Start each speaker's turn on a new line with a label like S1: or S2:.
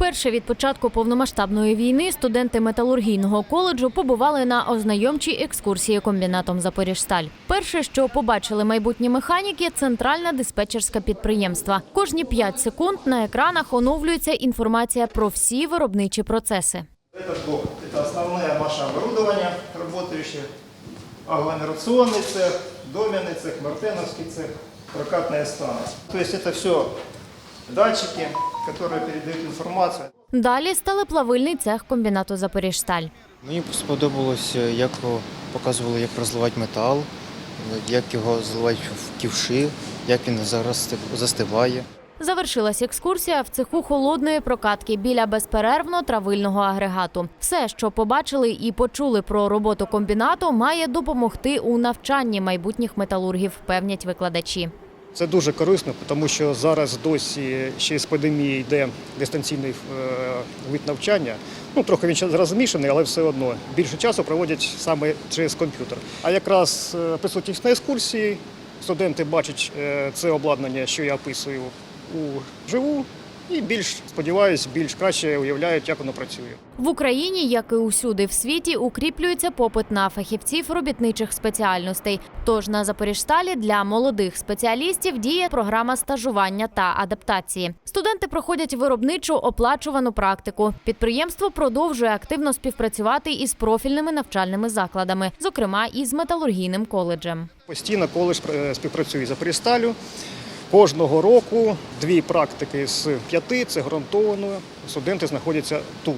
S1: Вперше від початку повномасштабної війни студенти металургійного коледжу побували на ознайомчій екскурсії комбінатом Запоріжсталь. Перше, що побачили майбутні механіки, центральне диспетчерське підприємство. Кожні 5 секунд на екранах оновлюється інформація про всі виробничі процеси.
S2: Этот блок – это основное машинооборудование работающее, агломерационный цех, доменный цех, мартеновский цех, прокатные станы. То есть это все датчики, которые передают информацию.
S1: Далі сталеплавильний цех комбінату Запоріжсталь.
S3: Мені сподобалося, як показували, як розливати метал, як його заливають в ківши, як він зараз застиває.
S1: Завершилась екскурсія в цеху холодної прокатки біля безперервно травильного агрегату. Все, що побачили і почули про роботу комбінату, має допомогти у навчанні майбутніх металургів, певнять викладачі.
S4: Це дуже корисно, тому що зараз досі ще з пандемії йде дистанційний е, вид навчання. Ну, трохи він зараз змішаний, але все одно більше часу проводять саме через комп'ютер. А якраз е, присутність на екскурсії, студенти бачать е, це обладнання, що я описую вживу, і більш сподіваюсь, більш краще уявляють, як воно працює.
S1: В Україні, як і усюди в світі, укріплюється попит на фахівців робітничих спеціальностей. Тож на Запоріжсталі для молодих спеціалістів діє програма стажування та адаптації. Студенти проходять виробничу оплачувану практику. Підприємство продовжує активно співпрацювати із профільними навчальними закладами, зокрема із металургійним коледжем.
S4: Постійно коледж е, співпрацює з Апрісталю. Кожного року дві практики з п'яти це гарантовано. Студенти знаходяться тут.